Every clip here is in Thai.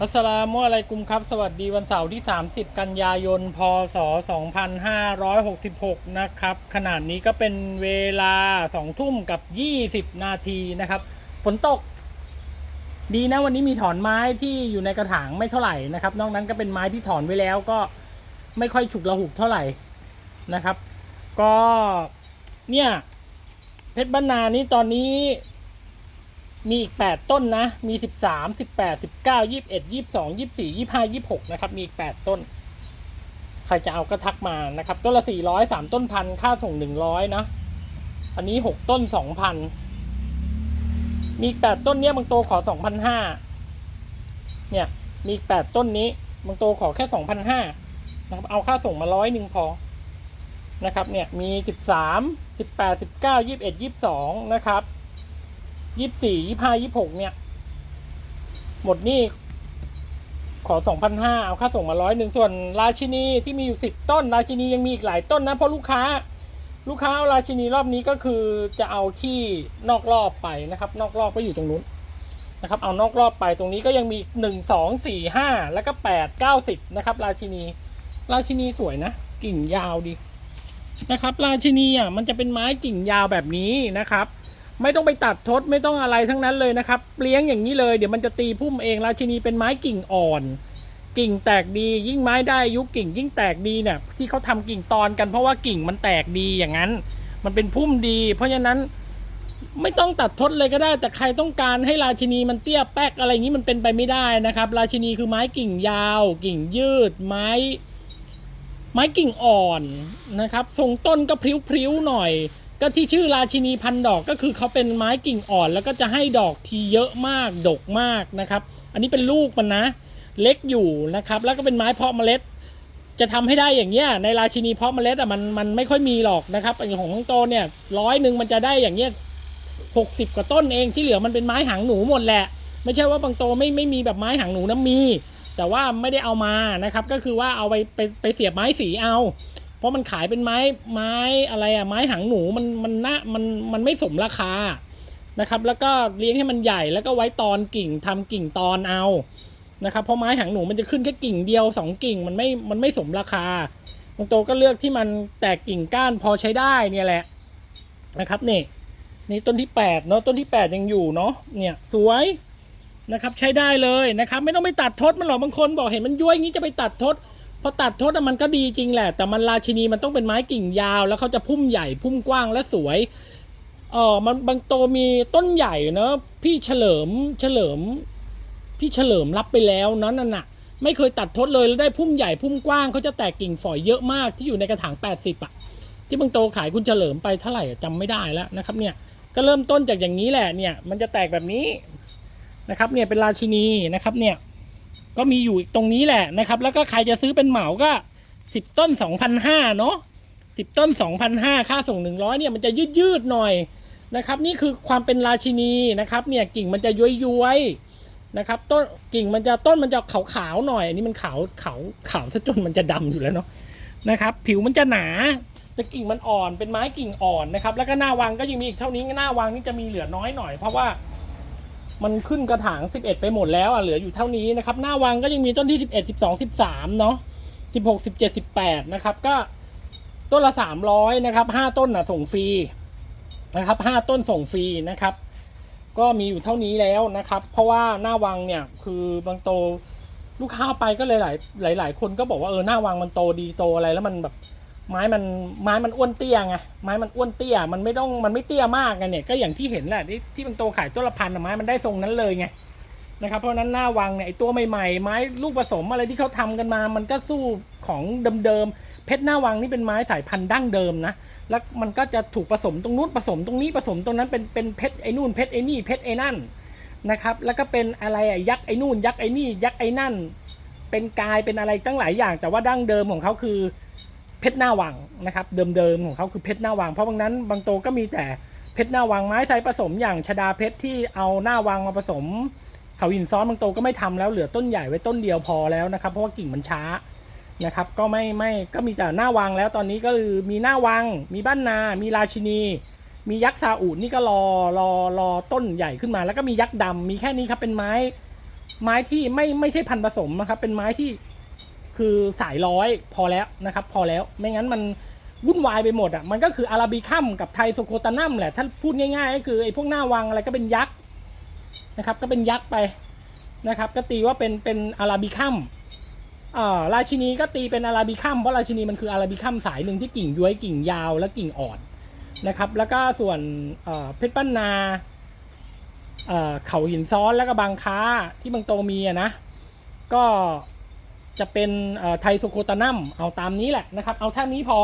อัสสลามุอะลัยกุมครับ สวัสดีวันเสาร์ที่ 30 กันยายน พศ 2566 นะครับ ขนาดนี้ก็เป็นเวลา 2 ทุ่มกับ 20 นาทีนะครับ ฝนตก ดีนะวันนี้มีถอนไม้ที่อยู่ในกระถางไม่เท่าไหร่นะครับ นอกนั้นก็เป็นไม้ที่ถอนไว้แล้วก็ไม่ค่อยฉุกระหุกเท่าไหร่นะครับ ก็เนี่ยเพชรบ้านนานี้ตอนนี้ มีอีก 8 ต้นนะ มี 13 18 19 21 22 24 25 26 นะครับ มีอีก 8 ต้น ใครจะเอาก็ทักมานะครับ ต้นละ 400 3 ต้นพัน ค่าส่ง 100 นะ อันนี้ 6 ต้น 2,000 มีอีก 8 ต้นเนี้ยบางโตขอ 2,500 เนี่ย มีอีก 8 ต้นนี้บางโตขอแค่ 2,500 นะครับ เอาค่าส่งมาร้อยหนึ่งพอ นะครับ เนี่ย มี 13 18 19 21 22 นะครับ ยี่สี่ยี่ห้ายี่หกเนี่ย หมดนี่ขอสองพันห้าเอาค่าส่งมาร้อยหนึ่งส่วนราชินีที่มีอยู่สิบต้น ราชินียังมีอีกหลายต้นนะ เพราะลูกค้า ลูกค้าเอาราชินีรอบนี้ก็คือจะเอาที่นอกรอบไปนะครับ นอกรอบก็อยู่ตรงนู้นนะครับ เอานอกรอบไปตรงนี้ก็ยังมีหนึ่งสองสี่ห้าแล้วก็แปดเก้าสิบนะครับ ราชินี ราชินีสวยนะ กิ่งยาวดีนะครับ ราชินีอะมันจะเป็นไม้กิ่งยาวแบบนี้นะครับ ไม่ต้องไปตัดทดไม่ต้องอะไรทั้งนั้นเลยนะครับเลี้ยงอย่างนี้เลยเดี๋ยวมันจะตีพุ่มเองราชินีเป็นไม้กิ่งอ่อน กิ่งแตกดี ยิ่งไม้ได้อายุกิ่งยิ่งแตกดีเนี่ยที่เขาทำกิ่งตอนกันเพราะว่ากิ่งมันแตกดีอย่างนั้น มันเป็นพุ่มดี เพราะฉะนั้นไม่ต้องตัดทดเลยก็ได้ แต่ใครต้องการให้ราชินีมันเตี้ยแป๊กอะไรอย่างนี้มันเป็นไปไม่ได้นะครับ ราชินีคือไม้กิ่งยาว กิ่งยืด ไม้ ไม้กิ่งอ่อนนะครับ ทรงต้นก็พริ้วๆหน่อย ก็ที่ชื่อราชินีพันดอกก็คือเขาเป็นไม้กิ่งอ่อน แล้วก็จะให้ดอกทีเยอะมากดกมากนะครับ อันนี้เป็นลูกมันนะ เล็กอยู่นะครับ แล้วก็เป็นไม้เพาะเมล็ด จะทำให้ได้อย่างเงี้ยในราชินีเพาะเมล็ดอะมันมันไม่ค่อยมีหรอกนะครับอย่างของน้องโตเนี่ยร้อยหนึ่งมันจะได้อย่างเงี้ยหกสิบกว่าต้นเองที่เหลือมันเป็นไม้หางหนูหมดแหละ ไม่ใช่ว่าบางโตไม่ไม่มีแบบไม้หางหนูนะมี แต่ว่าไม่ได้เอามานะครับ ก็คือว่าเอาไปไปไปเสียบไม้สีเอา เพราะมันขายเป็นไม้ไม้อะไรอะไม้หางหนูมันมันน่ามันมันไม่สมราคานะครับ แล้วก็เลี้ยงให้มันใหญ่แล้วก็ไว้ตอนกิ่งทำกิ่งตอนเอานะครับเพราะไม้หางหนูมันจะขึ้นแค่กิ่งเดียวสองกิ่งมันไม่มันไม่สมราคาบางโตก็เลือกที่มันแตกกิ่งก้านพอใช้ได้เนี่ยแหละนะครับนี่นี่ต้นที่แปดเนาะต้นที่แปดยังอยู่เนาะเนี่ยสวยนะครับใช้ได้เลยนะครับ ไม่ต้องไปตัดทดมันหรอกบางคนบอกเห็นมันย้วยงนี้จะไปตัดทด อตัดทดมันก็ดีจริงแหละ แต่มันราชินีมันต้องเป็นไม้กิ่งยาว แล้วเขาจะพุ่มใหญ่พุ่มกว้างและสวยเออมันบางโตมีต้นใหญ่เนอะพี่เฉลิมเฉลิม พี่เฉลิมรับไปแล้วนั่นน่ะ ไม่เคยตัดทดเลยแล้วได้พุ่มใหญ่พุ่มกว้างเขาจะแตกกิ่งฝอยเยอะมากที่อยู่ในกระถาง 80อะที่บางโตขายคุณเฉลิมไปเท่าไหร่อะจำไม่ได้แล้วนะครับเนี่ยก็เริ่มต้นจากอย่างนี้แหละเนี่ยมันจะแตกแบบนี้นะครับเนี่ยเป็นราชินีนะครับเนี่ย ก็มีอยู่ตรงนี้แหละนะครับ แล้วก็ใครจะซื้อเป็นเหมาก็สิบต้นสองพันห้าเนาะสิบต้นสองพันห้าค่าส่งหนึ่งร้อยเนี่ยมันจะยืดยืดๆหน่อยนะครับ นี่คือความเป็นราชินีนะครับ เนี่ยกิ่งมันจะย้วยย้วยๆนะครับต้นกิ่งมันจะต้นมันจะขาวขาวๆหน่อย อันนี้มันขาวขาวขาวซะจนมันจะดำอยู่แล้วเนาะนะครับ ผิวมันจะหนาแต่กิ่งมันอ่อนเป็นไม้กิ่งอ่อนนะครับ แล้วก็หน้าวางก็ยังมีอีกเท่านี้หน้าวางนี่จะมีเหลือน้อยหน่อยเพราะว่า มันขึ้นกระถาง 11 ไปหมดแล้วอะเหลืออยู่เท่านี้นะครับ หน้าวังก็ยังมีต้นที่ 11 12 13 เนาะ16 17 18 นะครับ ก็ต้นละ 300 นะครับ 5 ต้นน่ะส่งฟรีนะครับ 5 ต้นส่งฟรีนะครับ ก็มีอยู่เท่านี้แล้วนะครับ เพราะว่าหน้าวังเนี่ยคือบางโตลูกค้าเอาไปก็เลยหลายหลายหลายคนก็บอกว่าเออหน้าวังมันโตดีโตอะไรแล้วมันแบบ ไม้มันไม้มันอ้วนเตี้ยไงไม้มันอ้วนเตี้ยมันไม่ต้องมันไม่เตี้ยมากไงเนี่ยก็อย่างที่เห็นแหละที่ที่มันโตขายต้นละพันอะไม้มันได้ทรงนั้นเลยไงนะครับเพราะนั้นหน้าวังเนี่ยไอตัวใหม่ๆ ไม้ลูกผสมอะไรที่เขาทำกันมา มันก็สู้ของเดิมๆเพชรหน้าวังนี่เป็นไม้สายพันธุ์ดั้งเดิมนะแล้วมันก็จะถูกผสมตรงนู้นผสมตรงนี้ผสมตรงนั้นเป็นเป็นเพชรไอ้นู่นเพชรไอ้นี่เพชรไอ้นั่นนะครับแล้วก็เป็นอะไรอะยักษ์ไอ้นู่นยักษ์ไอ้นี่ยักษ์ไอ้นั่น เป็นกายเป็นอะไรตั้งหลายอย่าง แต่ว่าดั้งเดิมของเขาคือ เพชรหน้าวังนะครับเดิมๆของเขาคือเพชรหน้าวัง เพราะบางนั้นบางโตก็มีแต่เพชรหน้าวังไม้ไซผสมอย่างชดาเพชรที่เอาหน้าวังมาผสม เขาหินซ้อนบางโตก็ไม่ทำแล้วเหลือต้นใหญ่ไว้ต้นเดียวพอแล้วนะครับ เพราะว่ากิ่งมันช้านะครับก็ไม่ไม่ก็มีแต่หน้าวังแล้วตอนนี้ก็คือมีหน้าวัง มีบ้านนา มีราชินี มียักษ์ซาอุนี่ก็รอรอรอต้นใหญ่ขึ้นมา แล้วก็มียักษ์ดำมีแค่นี้ครับเป็นไม้ไม้ที่ไม่ไม่ใช่พันผสมนะครับเป็นไม้ที่ คือสายร้อยพอแล้วนะครับ พอแล้วไม่งั้นมันวุ่นวายไปหมดอะมันก็คืออาราบิคัมกับไทโซโคตานัมแหละถ้าพูดง่ายๆก็คือไอ้พวกหน้าวังอะไรก็เป็นยักษ์นะครับก็เป็นยักษ์ไปนะครับ ก็ตีว่าเป็นเป็นอาราบิคัมอ่าราชินีก็ตีเป็นอาราบิคัมเพราะราชินีมันคืออาราบิคัมสายหนึ่งที่กิ่งย้วยกิ่งยาวและกิ่งอ่อนนะครับ แล้วก็ส่วนเอ่อเพชรปั้นนาเอ่อเขาหินซ้อนแล้วก็บางค้าที่บางโตมีอะนะก็ จะเป็นไทโซโคตานัมเอาตามนี้แหละนะครับ เอาแค่นี้พอ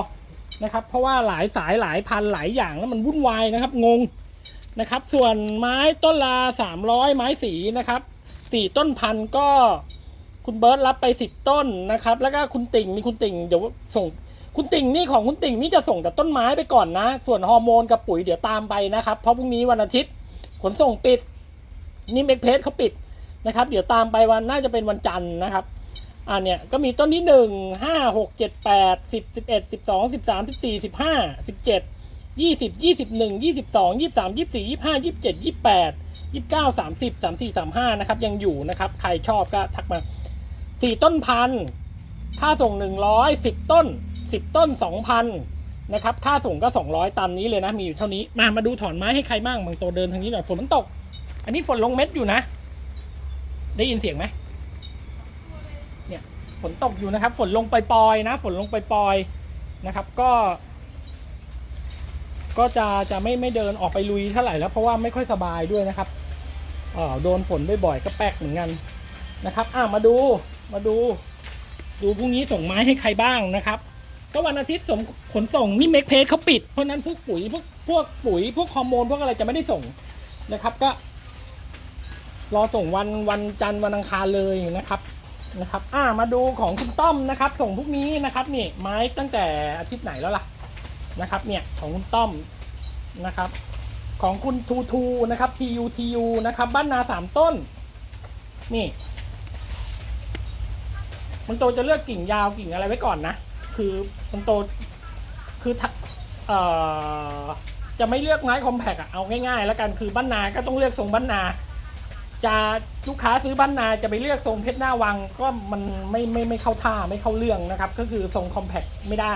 นะครับ เพราะว่าหลายสายหลายพันหลายอย่างแล้วมันวุ่นวายนะครับงงนะครับ ส่วนไม้ต้นละ300 ไม้สีนะครับสี่ต้นพันก็คุณเบิร์ตรับไป10ต้นนะครับ แล้วก็คุณติ่งนี่คุณติ่งเดี๋ยวส่งคุณติ่งนี่ของคุณติ่งนี่จะส่งแต่ต้นไม้ไปก่อนนะ ส่วนฮอร์โมนกับปุ๋ยเดี๋ยวตามไปนะครับ เพราะพรุ่งนี้วันอาทิตย์ขนส่งปิด นี่เมกเพจเขาปิดนะครับ เดี๋ยวตามไปวันน่าจะเป็นวันจันทร์นะครับ อ่าเนี่ยก็มีต้นที่หนึ่งห้าหกเจ็ดแปดสิบสิบเอ็ดสิบสองสิบสามสิบสี่สิบห้าสิบเจ็ดยี่สิบยี่สิบหนึ่งยี่สิบสองยี่สิบสามยี่สิบสี่ยี่สิบห้ายี่สิบเจ็ดยี่สิบแปดยี่สิบเก้าสามสิบสามสี่สามห้านะครับ ยังอยู่นะครับ ใครชอบก็ทักมาสี่ต้นพันค่าส่งหนึ่งร้อยสิบต้นสิบต้นสองพันนะครับ ค่าส่งก็สองร้อยตามนี้เลยนะ มีอยู่เท่านี้ มามาดูถอนไม้ให้ใครบ้างบางตัวเดินทางนี้หน่อยฝนมันตก อันนี้ฝนลงเม็ดอยู่นะ ได้ยินเสียงไหม เนี่ยฝนตกอยู่นะครับ ฝนลงปล่อยๆนะ ฝนลงปล่อยๆนะครับ ก็ ก็จะจะไม่ไม่เดินออกไปลุยเท่าไหร่แล้วเพราะว่าไม่ค่อยสบายด้วยนะครับเออโดนฝนบ่อยๆก็แป๊กเหมือนกันนะครับ อะมาดูมาดู ดูพรุ่งนี้ส่งไม้ให้ใครบ้างนะครับก็วันอาทิตย์ส่งขนส่งนี่เมกเพจเขาปิดเพราะฉะนั้นพวกปุ๋ยพวกพวกปุ๋ยพวกฮอร์โมนพวกอะไรจะไม่ได้ส่งนะครับก็ รอส่งวันวันจันทร์วันอังคารเลยนะครับ นะครับอ่ามาดูของคุณต้อมนะครับ ส่งพวกนี้นะครับนี่ไม้ตั้งแต่อาทิตย์ไหนแล้วล่ะนะครับ เนี่ยของคุณต้อมนะครับ ของคุณทูทูนะครับ TU TU นะครับ บ้านนาสามต้น นี่มันโตจะเลือกกิ่งยาวกิ่งอะไรไว้ก่อนนะ คือมันโตคือเอ่อจะไม่เลือกไม้คอมแพกอะเอาง่ายๆ แล้วกันคือบ้านนาก็ต้องเลือกทรงบ้านนา จะลูกค้าซื้อบ้านนาจะไปเลือกทรงเพชรหน้าวังก็มันไม่ไม่ไม่เข้าท่าไม่เข้าเรื่องนะครับ ก็คือทรงคอมแพคไม่ได้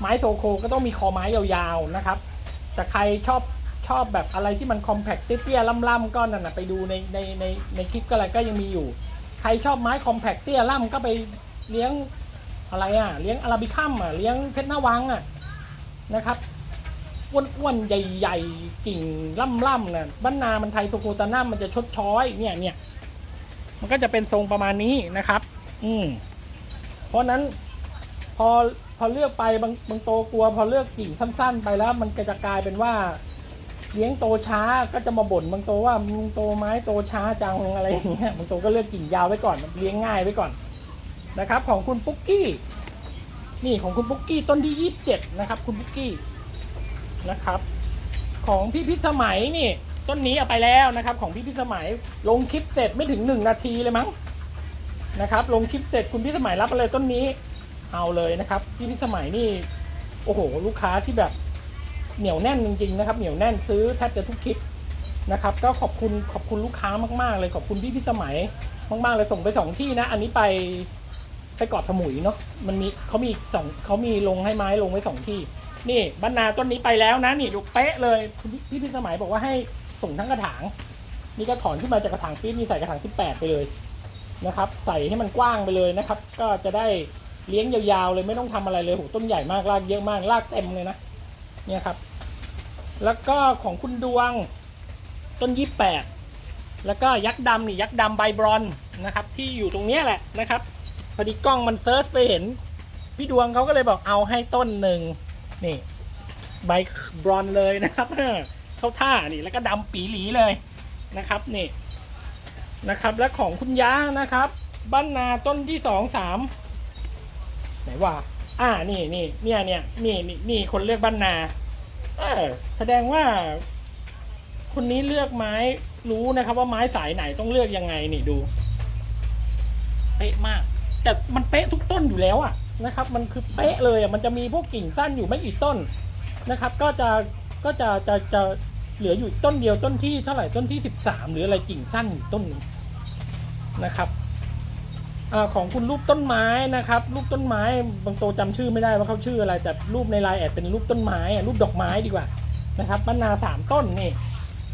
ไม้โซโคก็ต้องมีคอไม้ยาวๆนะครับ แต่ใครชอบชอบแบบอะไรที่มันคอมแพคเตี้ยๆล่ำๆก็นั่นนะไปดูในในในในคลิปก็อะไรก็ยังมีอยู่ ใครชอบไม้คอมแพคเตี้ยล่ำก็ไปเลี้ยงอะไรอะเลี้ยงอาราบิคัมอะเลี้ยงเพชรหน้าวังอะนะครับ อ้วนๆ ใหญ่ ๆ กิ่งล่ำๆน่ะบ้านนามันไทยโซโคตานัมมันจะชดช้อยเนี่ยเนี่ยมันก็จะเป็นทรงประมาณนี้นะครับ อืมเพราะนั้นพอพอเลือกไปบางบางโตกลัว พอเลือกกิ่งสั้น ๆ ไปแล้ว มันก็จะกลายเป็นว่า เลี้ยงโตช้าก็จะมาบ่นบางโตว่ามึงโตไม้โตช้าจังอะไรอย่างเงี้ยบางโตก็เลือกกิ่งยาวไว้ก่อนเลี้ยงง่ายไว้ก่อนนะครับ ของคุณปุ๊กกี้ นี่ของคุณปุ๊กกี้ต้นที่ยี่สิบเจ็ดนะครับ คุณปุ๊กกี้ นะครับ ของพี่พิสมัยนี่ต้นนี้เอาไปแล้วนะครับ ของพี่พิสมัยลงคลิปเสร็จไม่ถึงหนึ่งนาทีเลยมั้งนะครับ ลงคลิปเสร็จคุณพิสมัยรับไปเลยต้นนี้เอาเลยนะครับ พี่พิสมัยนี่โอ้โห ลูกค้าที่แบบเหนียวแน่นจริงๆนะครับ เหนียวแน่นซื้อแทบจะทุกคลิปนะครับ ก็ขอบคุณขอบคุณลูกค้ามากๆ เลยขอบคุณพี่พิสมัยมากๆเลยส่งไปสองที่นะ อันนี้ไปไปเกาะสมุยเนาะมันมีเขามีสองเขามีลงให้ไม้ลงไว้สองที่ นี่บรรณาต้นนี้ไปแล้วนะนี่ดูเป๊ะเลยพี่พี่พิสมัยบอกว่าให้ส่งทั้งกระถาง นี่ก็ถอนขึ้นมาจากกระถางปี๊บนี่ใส่กระถาง 18 ไปเลยนะครับ ใส่ให้มันกว้างไปเลยนะครับ ก็จะได้เลี้ยงยาวๆเลยไม่ต้องทำอะไรเลยโหต้นใหญ่มากรากเยอะมากรากเต็มเลยนะเนี่ยครับ แล้วก็ของคุณดวงต้น 28 แล้วก็ยักษ์ดำนี่ยักษ์ดำใบบรอนนะครับ ที่อยู่ตรงเนี้ยแหละนะครับพอดีกล้องมันเซิร์ชไปเห็น พี่ดวงเขาก็เลยบอกเอาให้ต้นหนึ่ง นี่ใบบรอนเลยนะครับเข้าท่านี่แล้วก็ดำปีหลีเลยนะครับนี่นะครับ และของคุณย้านะครับ บ้านนาต้นที่สองสามไหนว่า อ่านี่นี่เนี่ยเนี่ยนี่นี่นี่คนเลือกบ้านนาเออแสดงว่า คนนี้เลือกไม้รู้นะครับ ว่าไม้สายไหนต้องเลือกยังไงนี่ดู เป๊ะมาก แต่มันเป๊ะทุกต้นอยู่แล้วอะ นะครับ มันคือเป๊ะเลยอะมันจะมีพวกกิ่งสั้นอยู่ไม่กี่ต้นนะครับ ก็จะก็จะจะจะเหลืออยู่ต้นเดียวต้นที่เท่าไหร่ต้นที่สิบสามหรืออะไรกิ่งสั้นต้นหนึงนะครับอของคุณรูปต้นไม้นะครับ รูปต้นไม้บางโตจำชื่อไม่ได้ว่าเขาชื่ออะไร แต่รูปในไลน์แอดเป็นรูปต้นไม้รูปดอกไม้ดีกว่านะครับบ้านนาสามต้นนี่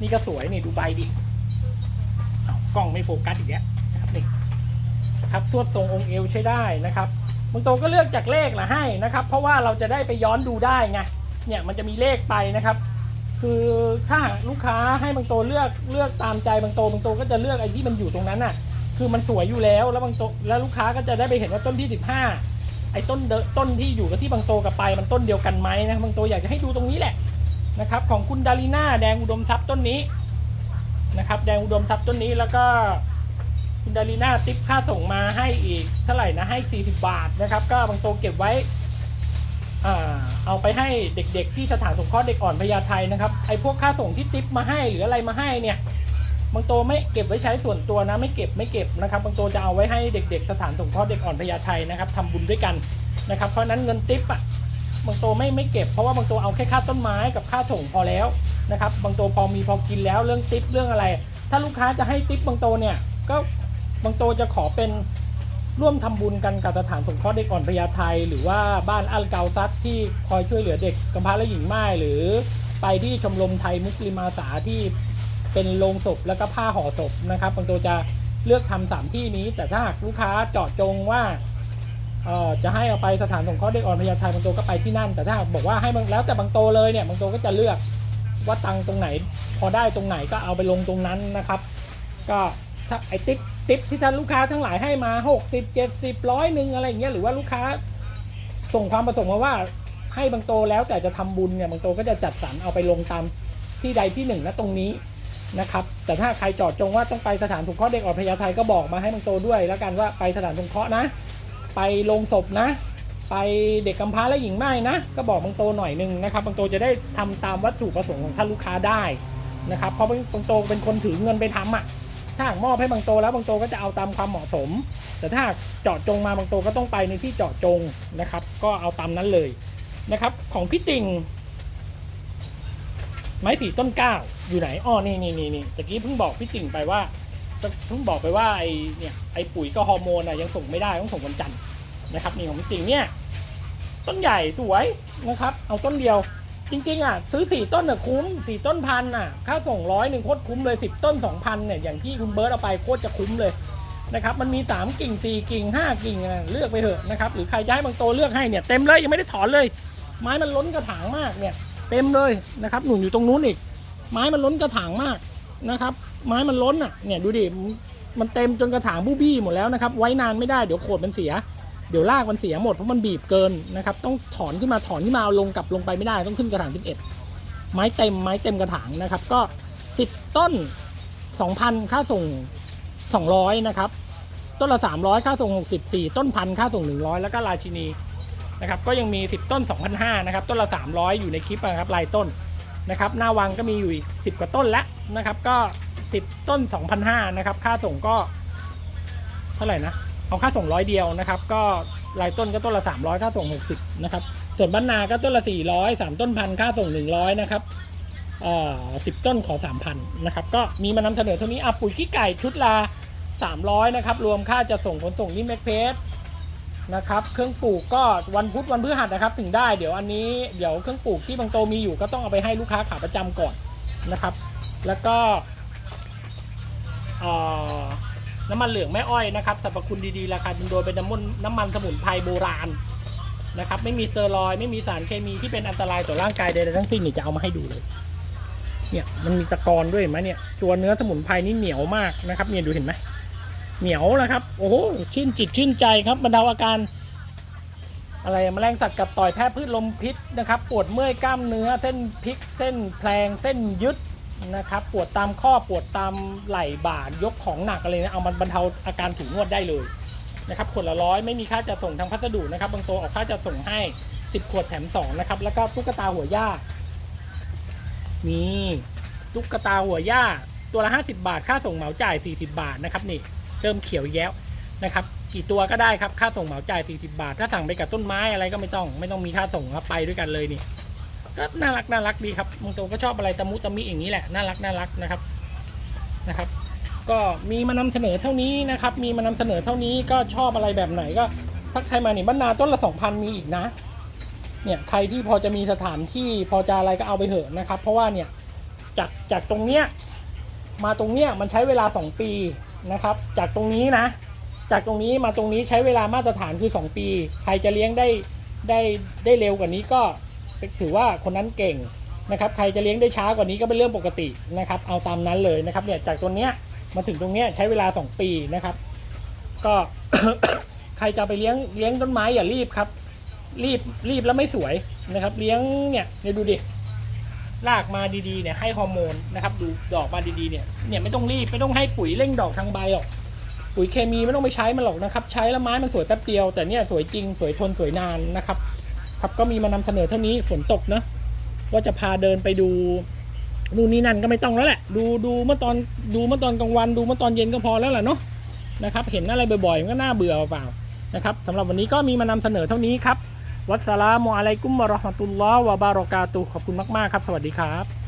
นี่ก็สวยนี่ดูใบดิกล้องไม่โฟกัสอีกแล้วนะครับนี่ครับสวดทรงองค์เอวใช้ได้นะครับ บางโตก็เลือกจากเลขละให้นะครับ เพราะว่าเราจะได้ไปย้อนดูได้ไงเนี่ยมันจะมีเลขไปนะครับ คือถ้าลูกค้าให้บางโตเลือกเลือกตามใจบางโตบางโตก็จะเลือกไอ้ที่มันอยู่ตรงนั้นน่ะ คือมันสวยอยู่แล้วแล้วบางโตแล้วลูกค้าก็จะได้ไปเห็นว่าต้นที่ 15 ไอ้ต้นเดต้นที่อยู่กับที่บางโตกับไปมันต้นเดียวกันไหมนะบางโตอยากจะให้ดูตรงนี้แหละนะครับ ของคุณดาริน่าแดงอุดมทรัพย์ต้นนี้นะครับ แดงอุดมทรัพย์ต้นนี้แล้วก็ คุณดาริน่าติ๊กค่าส่งมาให้อีกเท่าไหร่นะให้ 40 บาทนะครับ ก็บางโตเก็บไว้เอาไปให้เด็กๆ ที่สถานสงเคราะห์เด็กอ่อนพญาไทนะครับไอ้พวกค่าส่งที่ติปมาให้หรืออะไรมาให้เนี่ยบางโตไม่เก็บไว้ใช้ส่วนตัวนะไม่เก็บไม่เก็บนะครับ บางโตจะเอาไว้ให้เด็ก ๆ สถานสงเคราะห์เด็กอ่อนพญาไทนะครับทำบุญด้วยกันนะครับ เพราะนั้นเงินติปอะบางโตไม่ไม่เก็บเพราะว่าบางโตเอาแค่ค่าต้นไม้กับค่าส่งพอแล้วนะครับ บางโตพอมีพอกินแล้วเรื่องติปเรื่องอะไร ถ้าลูกค้าจะให้ติปบางโตเนี่ยก็ บางโตจะขอเป็นร่วมทำบุญกันกับสถานสงเคราะห์เด็กอ่อนพญาไทหรือว่าบ้านอัลเกาซัดที่คอยช่วยเหลือเด็กกำพร้าและหญิงม่ายหรือไปที่ชมรมไทยมุสลิมอาสาที่เป็นโรงศพแล้วก็ผ้าห่อศพนะครับบางตัวจะเลือกทำสามที่นี้ แต่ถ้าหากลูกค้าเจาะจงว่าเออจะให้เอาไปสถานสงเคราะห์เด็กอ่อนพญาไทบางตัวก็ไปที่นั่น แต่ถ้าบอกว่าให้แล้วแต่บางโตเลยเนี่ยบางโตก็จะเลือกว่าตังตรงไหน พอได้ตรงไหนก็เอาไปลงตรงนั้นนะครับ ก็ ถ้าไอติ๊บติ๊บที่ท่านลูกค้าทั้งหลายให้มา60 70ร้อยหนึ่งอะไรอย่างเงี้ยหรือว่าลูกค้าส่งความประสงค์มาว่าให้บางโตแล้วแต่จะทำบุญเนี่ยบางโตก็จะจัดสรรเอาไปลงตามที่ใดที่หนึ่งนะตรงนี้นะครับแต่ถ้าใครจอดจงว่าต้องไปสถานสงเคราะห์เด็กอ่อนพญาไทก็บอกมาให้บางโตด้วย แล้วกันว่าไปสถานสงเคราะห์นะ ไปลงศพนะ ไปเด็กกำพร้าและหญิงไม้นะก็บอกบางโตหน่อยหนึงนะครับบางโตจะได้ทำตามวัตถุประสงค์ของท่านลูกค้าได้นะครับเพราะบางโตเป็นคนถือเงินไปทำอะ ถ้าหากมอบให้บางโตแล้วบางโตก็จะเอาตามความเหมาะสม แต่ถ้าหากเจาะจงมาบางโตก็ต้องไปในที่เจาะจงนะครับ ก็เอาตามนั้นเลยนะครับ ของพี่ติ่งไม้สีต้นก้าอยู่ไหนอ้อนี่นี่นี่นี่ตะกี้เพิ่งบอกพี่ติ่งไปว่าเพิ่งบอกไปว่าไอเนี่ยไอปุ๋ยกับฮอร์โมนอะยังส่งไม่ได้ต้องส่งวันจันทร์นะครับนี่ของพี่ติ่งเนี่ยต้นใหญ่สวยนะครับ เอาต้นเดียว จริงๆอะซื้อสี่ต้นน่ะคุ้มสี่ต้นพันอะ ค่าส่งร้อยหนึ่งโคตรคุ้มเลยสิบต้นสองพันเนี่ยอย่างที่คุณเบิร์ตเอาไปโคตรจะคุ้มเลยนะครับมันมีสามกิ่งสี่กิ่งห้ากิ่งอะเลือกไปเถอะนะครับหรือใครจะให้บางโตเลือกให้เนี่ยเต็มเลยยังไม่ได้ถอนเลย ไม้มันล้นกระถางมากเนี่ยเต็มเลยนะครับหนุนอยู่ตรงนู้นอีก ไม้มันล้นกระถางมากนะครับไม้มันล้นอะเนี่ยดูดิมันเต็มจนกระถางบูบี้หมดแล้วนะครับไว้นานไม่ได้เดี๋ยวโขดมันเสีย เดี๋ยวรากมันเสียหมดเพราะมันบีบเกินนะครับต้องถอนขึ้นมาถอนขึ้นมาเอาลงกลับลงไปไม่ได้ต้องขึ้นกระถาง 11 ไม้เต็มไม้เต็มกระถางนะครับก็ 10 ต้น 2,000 ค่าส่ง 200 นะครับ ต้นละ 300 ค่าส่ง 64 ต้นพันค่าส่ง 100 แล้วก็ราชินีนะครับก็ยังมี 10 ต้น 2,500นะครับต้นละ 300 อยู่ในคลิปนะครับรายต้นนะครับหน้าวังก็มีอยู่อีก 10 กว่าต้นแล้วนะครับก็ 10 ต้น 2,500นะครับค่าส่งก็เท่าไหร่นะ เอาค่าส่งร้อยเดียวนะครับ ก็รายต้นก็ต้นละ 300 ค่าส่ง 60 นะครับ ส่วนบ้านนาก็ต้นละ 400 3 ต้นพันค่าส่ง 100 นะครับเอ่อ10 ต้นขอ 3,000 นะครับ ก็มีมานำเสนอเท่านี้อะปุ๋ยขี้ไก่ชุดละ 300 นะครับ รวมค่าจะส่งขนส่งนี่แม็กเพสนะครับ เครื่องปลูกก็วันพุธวันพฤหัสนะครับ ถึงได้ เดี๋ยวอันนี้เดี๋ยวเครื่องปลูกที่บางโตมีอยู่ก็ต้องเอาไปให้ลูกค้าขาประจำก่อนนะครับ แล้วก็เอ่อ น้ำมันเหลืองแม่อ้อยนะครับสรรพคุณดีๆ ราคาเป็นโดยเป็นน้ำมันน้ำมันสมุนไพรโบราณนะครับ ไม่มีสเตอรอยไม่มีสารเคมีที่เป็นอันตรายต่อร่างกายใดๆทั้งสิ้นนี่จะเอามาให้ดูเลย เนี่ยมันมีตะกอนด้วยเห็นไหมเนี่ย ตัวเนื้อสมุนไพรนี่เหนียวมากนะครับ เนี่ยดูเห็นไหมเหนียวนะครับ โอ้โหชื่นจิตชื่นใจครับบรรเทาอาการ อะไรแมลงสัตว์กัดต่อยแพ้พืชลมพิษนะครับ ปวดเมื่อยกล้ามเนื้อเส้นพลิกเส้นแพลงเส้นยึด นะครับปวดตามข้อปวดตามไหล่บ่ายกของหนักอะไรเนี่ยเอามันบรรเทาอาการถูนวดได้เลยนะครับขวดละร้อยไม่มีค่าจัดส่งทางพัสดุนะครับบางตัวออกค่าจัดส่งให้ 10 ขวดแถม2นะครับแล้วก็ตุ๊กตาหัวย่านี่ตุ๊กตาหัวย่าตัวละ 50 บาท ค่าส่งเหมาจ่าย 40 บาทนะครับนี่เริ่มเขียวแล้วนะครับกี่ตัวก็ได้ครับค่าส่งเหมาจ่าย 40 บาท ถ้าสั่งไปกับต้นไม้อะไรก็ไม่ต้อง ไม่ต้องมีค่าส่งครับไปด้วยกันเลยนี่ ก็น่ารักน่ารักดีครับบางตัวก็ชอบอะไรตะมุตะมิอย่างนี้แหละน่ารักน่ารักนะครับนะครับ ก็มีมานำเสนอเท่านี้นะครับ มีมานำเสนอเท่านี้ก็ชอบอะไรแบบไหนก็ทักทายมานี่บรรณาต้นละสองพันมีอีกนะ เนี่ยใครที่พอจะมีสถานที่พอจะอะไรก็เอาไปเถอะนะครับ เพราะว่าเนี่ยจากจากตรงเนี้ยมาตรงเนี้ยมันใช้เวลา 2 ปีนะครับ จากตรงนี้นะ จากตรงนี้มาตรงนี้ใช้เวลามาตรฐานคือ 2 ปี ใครจะเลี้ยงได้ได้ได้เร็วกว่านี้ก็ ถือว่าคนนั้นเก่งนะครับใครจะเลี้ยงได้ช้ากว่านี้ก็เป็นเรื่องปกตินะครับเอาตามนั้นเลยนะครับเนี่ยจากตรงเนี้ยมาถึงตรงเนี้ยใช้เวลา 2 ปีนะครับ ก็ใครจะไปเลี้ยงเลี้ยงต้นไม้อย่ารีบครับ รีบรีบแล้วไม่สวยนะครับ เลี้ยงเนี่ยเนี่ยวดูดิรากมาดีๆเนี่ยให้ฮอร์โมนนะครับดูดอกมาดีๆเนี่ยเนี่ยไม่ต้องรีบไม่ต้องให้ปุ๋ยเร่งดอกทางใบหรอกปุ๋ยเคมีไม่ต้องไปใช้มันหรอกนะครับ ใช้แล้วไม้มันสวยแป๊บเดียวแต่เนี่ยสวยจริงสวยทนสวยนานนะครับ ครับก็มีมานำเสนอเท่านี้ฝนตกเนอะว่าจะพาเดินไปดูนู่นนี่นั่นก็ไม่ต้องแล้วแหละ ดูดูเมื่อตอนดูเมื่อตอนกลางวันดูเมื่อตอนเย็นก็พอแล้วแหละเนาะนะครับเห็นอะไรบ่อยๆมันก็น่าเบื่อเปล่านะครับสำหรับวันนี้ก็มีมานำเสนอเท่านี้ครับวัสสลามุอะลัยกุมวะราะห์มะตุลลอฮ์วะบารอกาตุขอบคุณมากๆครับ สวัสดีครับ